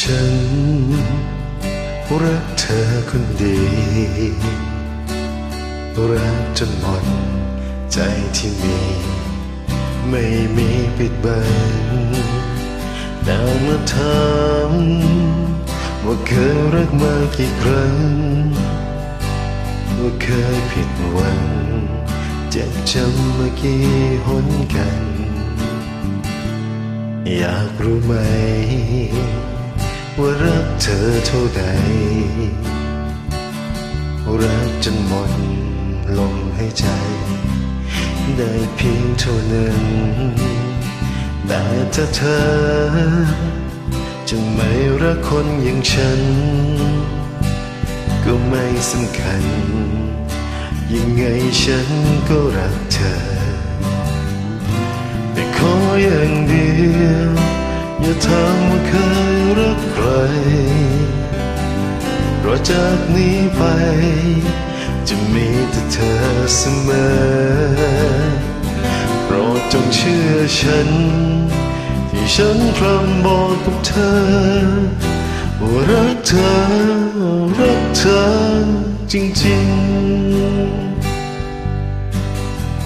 ฉันรักเธอคนเดียวรักจนหมดใจที่มี ไม่มีปิดบังแต่เมื่อถามว่าเคยรักมากี่ครั้งว่าเคยผิดหวังเจ็บจำเมื่อกี่หนกัน อยากรู้ไหม ว่ารักเธอเท่าใด รักจนหมดลมหายใจ ได้เพียงเท่านั้นแต่ถ้าเธอ จะไม่รักคนอย่างฉัน ก็ไม่สำคัญ ยังไงฉันก็รักเธอ แต่ขออย่างเดียว อย่าถามว่าเคยรักใครเพราะจากนี้ไป จะมีแต่เธอเสมอโปรดจงเชื่อฉัน ที่ฉันพร่ำบอกกับเธอ ว่ารักเธอ รักเธอจริงๆ